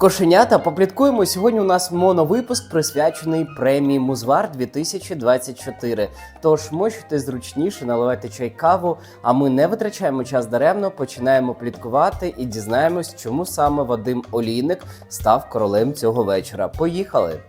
Кошенята, попліткуємо. Сьогодні у нас моновипуск присвячений премії Музвар 2024. Тож мочуйте зручніше, наливайте чай каву. А ми не витрачаємо час даремно, починаємо пліткувати і дізнаємось, чому саме Вадим Олійник став королем цього вечора. Поїхали!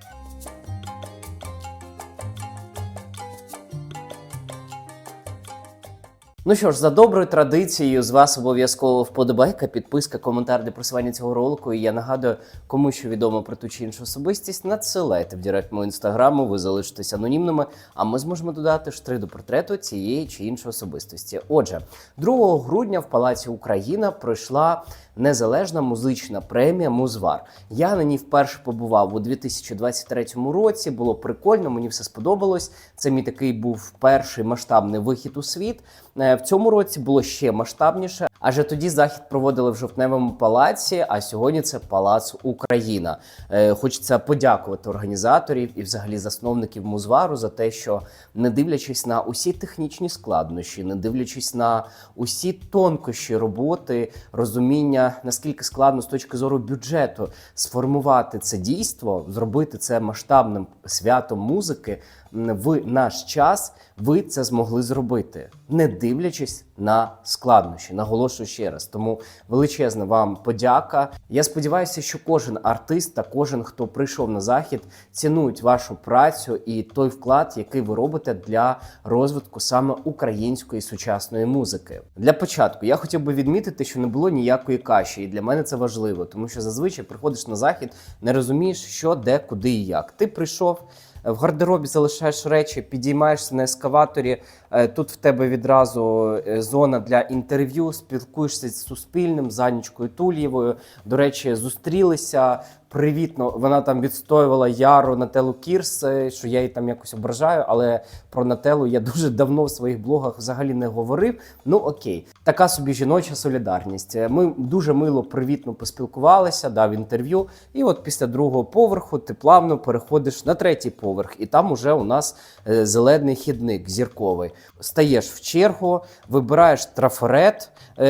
Ну що ж, за доброю традицією, з вас обов'язково вподобайка, підписка, коментар для просування цього ролику. І я нагадую, кому що відомо про ту чи іншу особистість, надсилайте в директ мого інстаграму, ви залишитесь анонімними, а ми зможемо додати штри до портрету цієї чи іншої особистості. Отже, 2 грудня в Палаці Україна пройшла незалежна музична премія Музвар. Я на ній вперше побував у 2023 році. Було прикольно, мені все сподобалось. Це мій такий був перший масштабний вихід у світ. Е, В цьому році було ще масштабніше, адже тоді захід проводили в жовтневому палаці. А сьогодні це Палац Україна. Е, Хочеться подякувати організаторів і, взагалі, засновників Музвару за те, що не дивлячись на усі технічні складнощі, не дивлячись на усі тонкощі роботи, розуміння наскільки складно з точки зору бюджету сформувати це дійство, зробити це масштабним святом музики в наш час. Ви це змогли зробити, не дивлячись на складнощі. Наголошую ще раз. Тому величезна вам подяка. Я сподіваюся, що кожен артист та кожен, хто прийшов на захід, цінують вашу працю і той вклад, який ви робите для розвитку саме української сучасної музики. Для початку я хотів би відмітити, що не було ніякої каші, і для мене це важливо, тому що зазвичай приходиш на захід, не розумієш, що, де, куди і як. Ти прийшов. В гардеробі залишаєш речі, підіймаєшся на ескаваторі. е, Тут в тебе відразу е, зона для інтерв'ю, спілкуєшся з Суспільним, з Анічкою Тульєвою. До речі, зустрілися привітно. Вона там відстоювала Яру Нателу Кірс, е, що я її там якось ображаю, але про Нателу я дуже давно в своїх блогах взагалі не говорив. Ну окей, така собі жіноча солідарність. Е, Ми дуже мило, привітно поспілкувалися, дав інтерв'ю. І от після другого поверху ти плавно переходиш на третій поверх, і там уже у нас е, зелений хідник зірковий. Стаєш в чергу, вибираєш трафарет,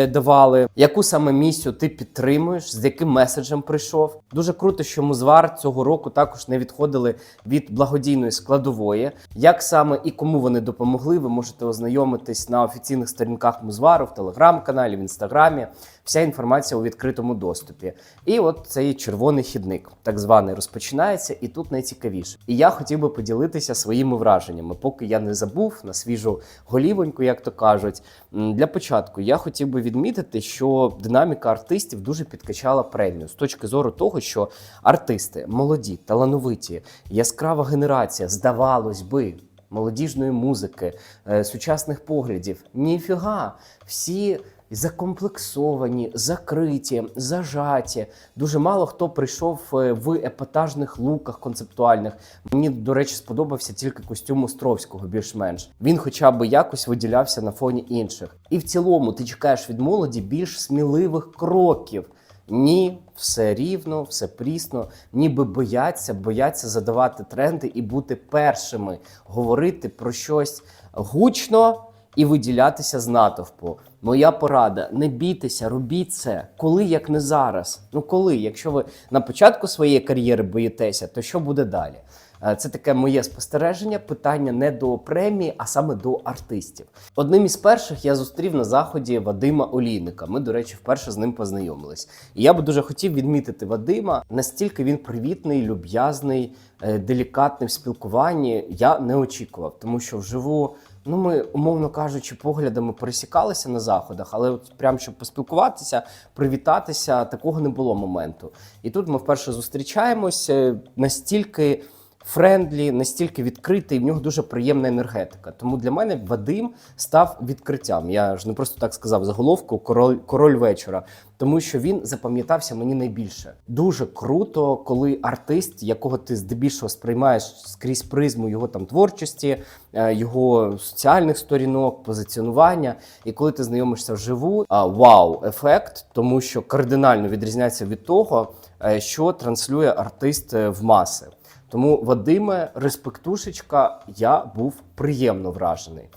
давали, яку саме місію ти підтримуєш, з яким меседжем прийшов. Дуже круто, що Музвар цього року також не відходили від благодійної складової. Як саме і кому вони допомогли, ви можете ознайомитись на офіційних сторінках Музвару, в телеграм-каналі, в інстаграмі. Вся інформація у відкритому доступі. І от цей червоний хідник, так званий, розпочинається, і тут найцікавіше. І я хотів би поділитися своїми враженнями, поки я не забув на свіжу голівоньку, як то кажуть. Для початку я хотів би відмітити, що динаміка артистів дуже підкачала премію з точки зору того, що артисти молоді, талановиті, яскрава генерація, здавалось би. Молодіжної музики, е, сучасних поглядів. Ніфіга, всі закомплексовані, закриті, зажаті. Дуже мало хто прийшов е, в епатажних луках концептуальних. Мені, до речі, сподобався тільки костюм Островського, більш-менш. Він хоча б якось виділявся на фоні інших. І в цілому ти чекаєш від молоді більш сміливих кроків. Ні, все рівно, все прісно, ніби бояться, бояться задавати тренди і бути першими, говорити про щось гучно і виділятися з натовпу. Моя порада: не бійтеся, робіть це. Коли як не зараз. Ну коли, якщо ви на початку своєї кар'єри боїтеся, то що буде далі? Е, Це таке моє спостереження. Питання не до премії, а саме до артистів. Одним із перших я зустрів на заході Вадима Олійника. Ми, до речі, вперше з ним познайомились. І я би дуже хотів відмітити Вадима. Настільки він привітний, люб'язний, е, делікатний в спілкуванні. Я не очікував, тому що вживу. Ну, ми, умовно кажучи, поглядами пересікалися на заходах, але от прям щоб поспілкуватися, привітатися, такого не було моменту. І тут ми вперше зустрічаємося настільки френдлі, настільки відкритий, в нього дуже приємна енергетика. Тому для мене Вадим став відкриттям. Я ж не просто так сказав заголовку король, король вечора, тому що він запам'ятався мені найбільше. Дуже круто, коли артист, якого ти здебільшого сприймаєш скрізь призму його там творчості, е, його соціальних сторінок, позиціонування. І коли ти знайомишся вживу, а, вау, ефект, тому що кардинально відрізняється від того, е, що транслює артист е, в маси. Тому, Вадиме, респектушечка, я був приємно вражений.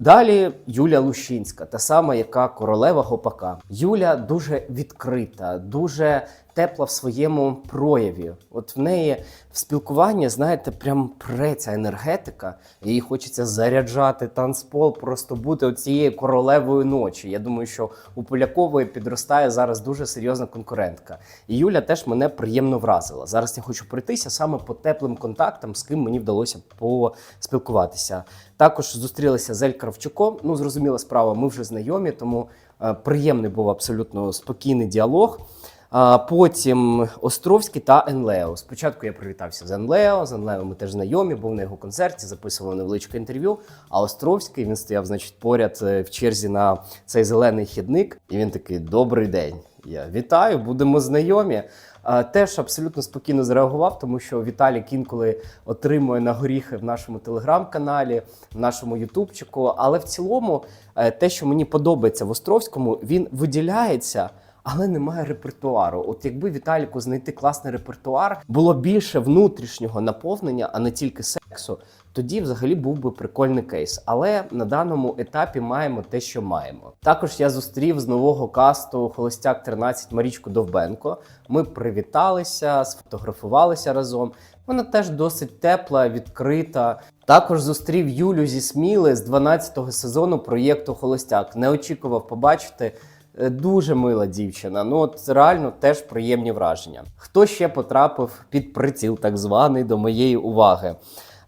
Далі Юля Лущинська, та сама, яка королева гопака. Юля дуже відкрита, дуже тепла в своєму прояві. От в неї в спілкуванні, знаєте, прям преться енергетика. Їй хочеться заряджати танцпол, просто бути оцією королевою ночі. Я думаю, що у Полякової підростає зараз дуже серйозна конкурентка. І Юля теж мене приємно вразила. Зараз я хочу пройтися саме по теплим контактам, з ким мені вдалося поспілкуватися. Також зустрілися з Ель Кравчуком. Ну, зрозуміла справа, ми вже знайомі, тому е, приємний був абсолютно спокійний діалог. Потім Островський та Енлео. Спочатку я привітався з Енлео. З Енлео ми теж знайомі, був на його концерті, записував невеличке інтерв'ю. А Островський він стояв, значить, поряд е, в черзі на цей зелений хідник, і він такий: Добрий день. Я вітаю, будемо знайомі. Теж абсолютно спокійно зреагував, тому що Віталік інколи отримує на горіхи в нашому телеграм-каналі, в нашому Ютубчику. Але в цілому, е, те, що мені подобається в Островському, він виділяється. Але немає репертуару. От якби Віталіку знайти класний репертуар, було більше внутрішнього наповнення, а не тільки сексу, тоді взагалі був би прикольний кейс. Але на даному етапі маємо те, що маємо. Також я зустрів з нового касту Холостяк 13 Марічку Довбенко. Ми привіталися, сфотографувалися разом. Вона теж досить тепла, відкрита. Також зустрів Юлю зі Сміли з 12-го сезону проєкту Холостяк. Не очікував побачити. Е, Дуже мила дівчина. Ну от реально теж приємні враження. Хто ще потрапив під приціл, так званий, до моєї уваги?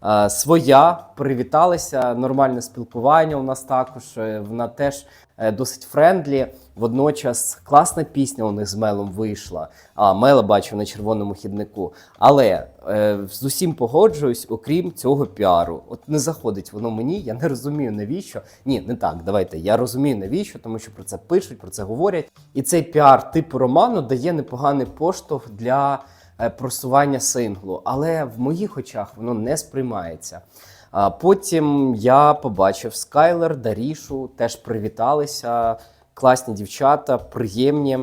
Е, Своя привіталися, нормальне спілкування у нас також. е, Вона теж е, досить френдлі. Водночас класна пісня у них з Мелом вийшла. А Мела бачив на червоному хіднику. Але е, з усім погоджуюсь, окрім цього піару. От не заходить воно мені. Я не розумію навіщо. Ні, не так. Давайте. Я розумію навіщо, тому що про це пишуть, про це говорять. І цей піар типу роману дає непоганий поштовх для е, просування синглу. Але в моїх очах воно не сприймається. А потім я побачив Скайлер, Дарішу, теж привіталися. Класні дівчата, приємні.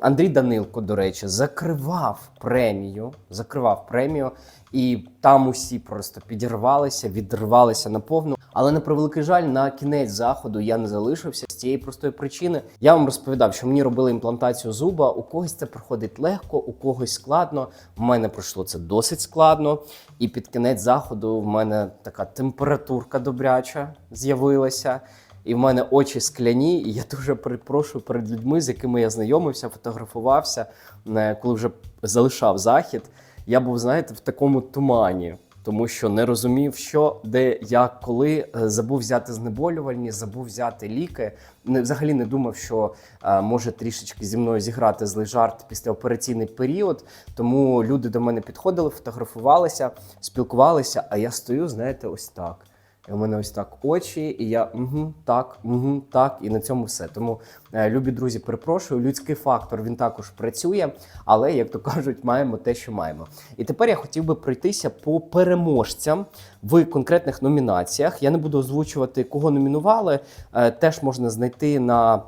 Андрій Данилко, до речі, закривав премію. Закривав премію, і там усі просто підірвалися, відривалися наповну. Але на превеликий жаль, на кінець заходу я не залишився з цієї простої причини. Я вам розповідав, що мені робили імплантацію зуба. У когось це проходить легко, у когось складно. В мене пройшло це досить складно. І під кінець заходу в мене така температурка добряча з'явилася. І в мене очі скляні, і я дуже перепрошую перед людьми, з якими я знайомився, фотографувався, е, коли вже залишав захід. Я був, знаєте, в такому тумані, тому що не розумів, що, де, як, коли. Е, Забув взяти знеболювальні, забув взяти ліки. Не, взагалі не думав, що е, може трішечки зі мною зіграти злий жарт післяопераційний період. Тому люди до мене підходили, фотографувалися, спілкувалися, а я стою, знаєте, ось так. І у мене ось так очі, і я угу, так, угу, так, і на цьому все. Тому, е, любі друзі, перепрошую, людський фактор він також працює, але, як то кажуть, маємо те, що маємо. І тепер я хотів би пройтися по переможцям в конкретних номінаціях. Я не буду озвучувати, кого номінували. Е, теж можна знайти на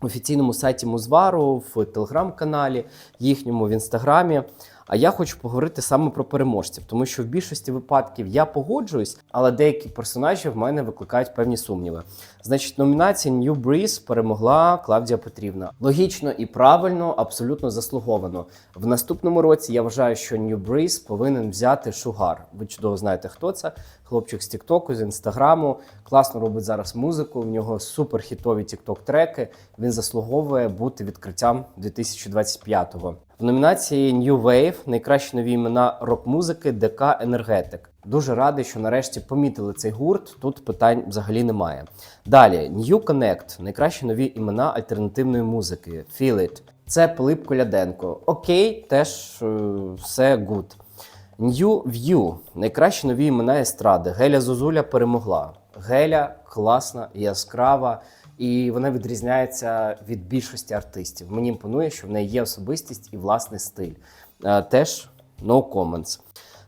офіційному сайті Музвару, в телеграм-каналі, їхньому в інстаграмі. А я хочу поговорити саме про переможців, тому що в більшості випадків я погоджуюсь, але деякі персонажі в мене викликають певні сумніви. Значить, номінація New Breeze перемогла Клавдія Петрівна. Логічно і правильно, абсолютно заслуговано. В наступному році я вважаю, що New Breeze повинен взяти Шугар. Ви чудово знаєте, хто це. Хлопчик з Тіктоку, з інстаграму. Класно робить зараз музику. В нього суперхітові тікток-треки. Він заслуговує бути відкриттям 2025-го. В номінації New Wave найкращі нові імена рок-музики ДК Енергетик. Дуже радий, що нарешті помітили цей гурт. Тут питань взагалі немає. Далі New Connect найкращі нові імена альтернативної музики. Feel It. Це Пилип Коляденко. Окей, теж е, все гуд. New View найкращі нові імена естради. Геля Зозуля перемогла. Геля класна, яскрава, і вона відрізняється від більшості артистів. Мені імпонує, що в неї є особистість і власний стиль. Е, Теж no comments.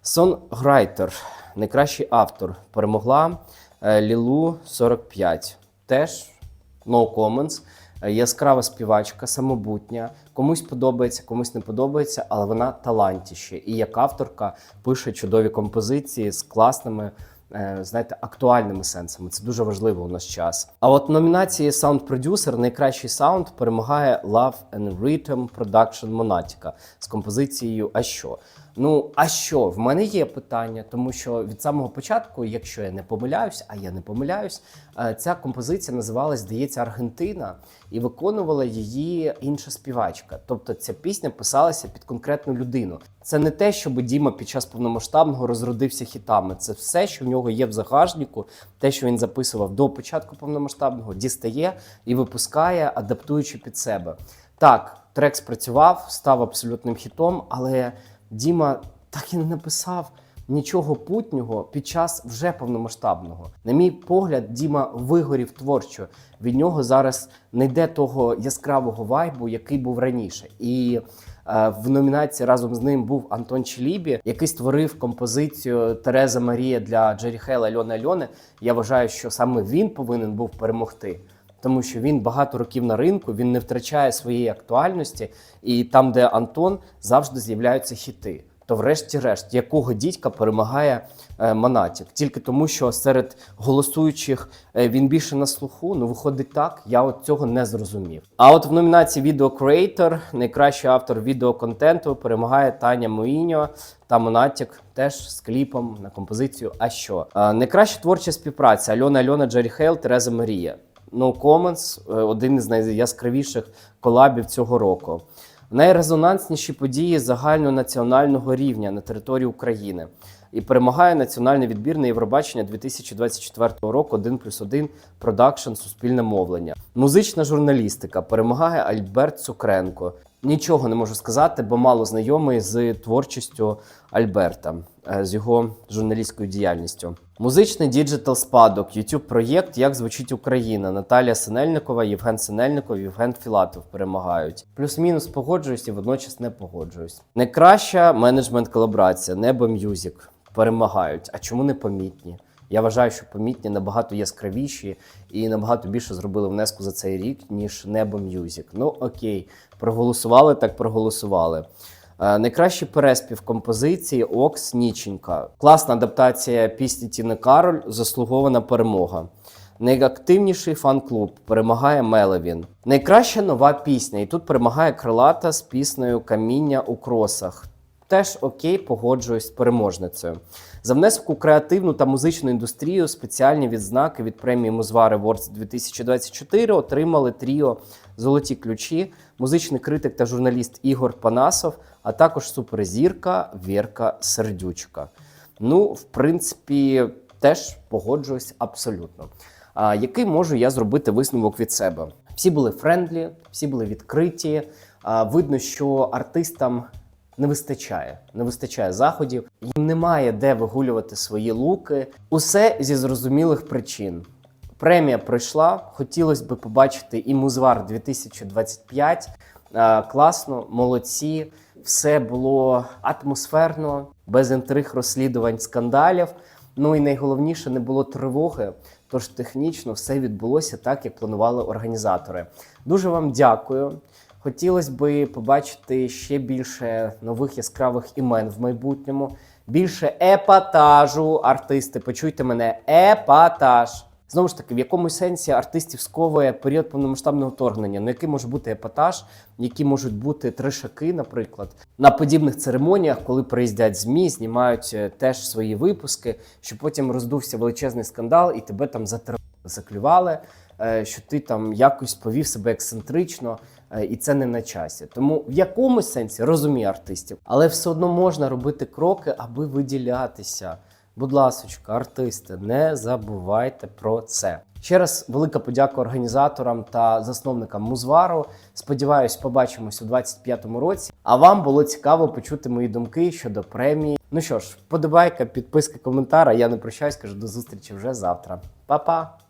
Сонграйтер, найкращий автор, перемогла е, Лілу 45. Теж no comments. Е, Яскрава співачка, самобутня. Комусь подобається, комусь не подобається, але вона талантіще. І як авторка пише чудові композиції з класними знаєте, актуальними сенсами. Це дуже важливо у наш час. А от в номінації Producer найкращий саунд перемагає Love and Rhythm Production Monatica з композицією А що? Ну, а що? В мене є питання, тому що від самого початку, якщо я не помиляюсь, а я не помиляюсь, е, ця композиція називалась, здається, Аргентина, і виконувала її інша співачка. Тобто ця пісня писалася під конкретну людину. Це не те, щоб Діма під час повномасштабного розродився хітами. Це все, що в нього є в загажнику, те, що він записував до початку повномасштабного, дістає і випускає, адаптуючи під себе. Так, трек спрацював, став абсолютним хітом, але Діма так і не написав нічого путнього під час вже повномасштабного. На мій погляд, Діма вигорів творчо. Від нього зараз не йде того яскравого вайбу, який був раніше. І е, в номінації разом з ним був Антон Челібі, який створив композицію Тереза Марія для Джері Хейла Альони Альони. Я вважаю, що саме він повинен був перемогти. Тому що він багато років на ринку, він не втрачає своєї актуальності, і там, де Антон, завжди з'являються хіти. То, врешті-решт, якого дідька перемагає е, Монатік? Тільки тому, що серед голосуючих е, він більше на слуху. Ну виходить так, я от цього не зрозумів. А от в номінації Creator найкращий автор відеоконтенту перемагає Таня Моїньо та Монатік теж з кліпом на композицію. А що? Е, найкраща творча співпраця Альона Альона, Джері Хейл, Тереза Марія. No Comments – е, один із найяскравіших колабів цього року. Найрезонансніші події загальнонаціонального рівня на території України. І перемагає національний відбір на Євробачення 2024 року 1 плюс 1 продакшн Суспільне мовлення. Музична журналістика перемагає Альберт Цукренко. Нічого не можу сказати, бо мало знайомий з творчістю Альберта, е, з його журналістською діяльністю. Музичний діджитал спадок, youtube проєкт Як звучить Україна. Наталія Синельникова, Євген Синельников, Євген Філатов перемагають. Плюс-мінус погоджуюсь і водночас не погоджуюсь. Найкраща менеджмент колаборація Небо М'юзік перемагають. А чому не помітні? Я вважаю, що помітні набагато яскравіші і набагато більше зробили внеску за цей рік, ніж Небо М'юзік. Ну окей, проголосували, так проголосували. Е, Найкращий переспів композиції Окс Ніченька. Класна адаптація пісні Тіни Кароль, заслугована перемога. Найактивніший фан-клуб перемагає Мелевін. Найкраща нова пісня. І тут перемагає крилата з піснею Каміння у кросах. Теж окей, погоджуюсь з переможницею. За внесок у креативну та музичну індустрію спеціальні відзнаки від премії Музвар Awards 2024 отримали тріо Золоті ключі, музичний критик та журналіст Ігор Панасов, а також суперзірка Вірка Сердючка. Ну, в принципі, теж погоджуюсь абсолютно. А, який можу я зробити висновок від себе? Всі були френдлі, всі були відкриті. Видно, що артистам не вистачає, не вистачає заходів. Їм немає де вигулювати свої луки. Усе зі зрозумілих причин. Премія пройшла. Хотілося б побачити і Музвар 2025. Е, Класно, молодці. Все було атмосферно, без інтриг, розслідувань, скандалів. Ну і найголовніше не було тривоги. Тож технічно все відбулося так, як планували організатори. Дуже вам дякую. Хотілося би побачити ще більше нових яскравих імен в майбутньому, більше епатажу. Артисти, почуйте мене, епатаж. Знову ж таки, в якомусь сенсі артистів сковує період повномасштабного вторгнення. Ну який може бути епатаж, які можуть бути трешаки, наприклад, на подібних церемоніях, коли приїздять змі, знімають е, теж свої випуски, щоб потім роздувся величезний скандал, і тебе там затр... заклювали, е, що ти там якось повів себе ексцентрично, і це не на часі. Тому в якомусь сенсі розумію артистів, але все одно можна робити кроки, аби виділятися. Будь ласочка, артисти, не забувайте про це. Ще раз велика подяка організаторам та засновникам Музвару. Сподіваюсь, побачимось у 25-му році. А вам було цікаво почути мої думки щодо премії. Ну що ж, подобайка, підписка, коментар. Я не прощаюсь, кажу до зустрічі вже завтра. Па-па!